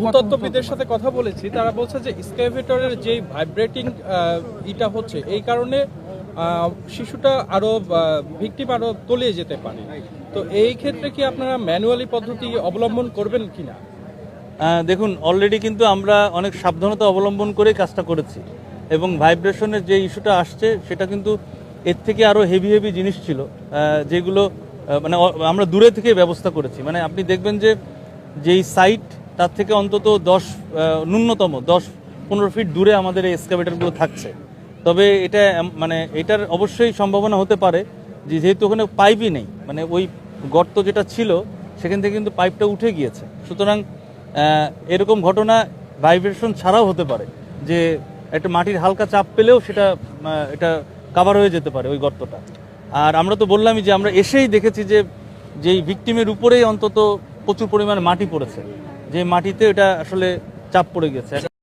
ভূতত্ত্ববিদের সাথে কথা বলেছি তারা বলছে যে স্ক্যাভেটরের যে ভাইব্রেটিং ইটা হচ্ছে এই কারণে শিশুটা আরও ভিকটিম আরও তলিয়ে যেতে পারে। তো এই ক্ষেত্রে কি আপনারা ম্যানুয়ালি পদ্ধতি অবলম্বন করবেন কিনা? আহ, দেখুন অলরেডি কিন্তু আমরা অনেক সাবধানতা অবলম্বন করে কাজটা করেছি। এবং ভাইব্রেশনের যে ইস্যুটা আসছে সেটা কিন্তু এর থেকে আরও হেভি হেভি জিনিস ছিল যেগুলো মানে আমরা দূরে থেকে ব্যবস্থা করেছি। মানে আপনি দেখবেন যে যেই সাইট তার থেকে অন্তত দশ ন্যূনতম দশ পনেরো ফিট দূরে আমাদের এই এক্সকাভেটারগুলো থাকছে। তবে এটা মানে এটার অবশ্যই সম্ভাবনা হতে পারে যে যেহেতু ওখানে পাইপই নেই মানে ওই গর্ত যেটা ছিল, সেখান থেকে কিন্তু পাইপটা উঠে গিয়েছে। সুতরাং এরকম ঘটনা ভাইব্রেশন ছাড়াও হতে পারে যে একটা মাটির হালকা চাপ পেলেও সেটা এটা কাভার হয়ে যেতে পারে ওই গর্তটা। আর আমরা তো বললামই যে আমরা এসেই দেখেছি যে যেই ভিকটিমের উপরেই অন্তত প্রচুর পরিমাণে মাটি পড়েছে। যে মাটিতে এটা আসলে চাপ পড়ে গেছে।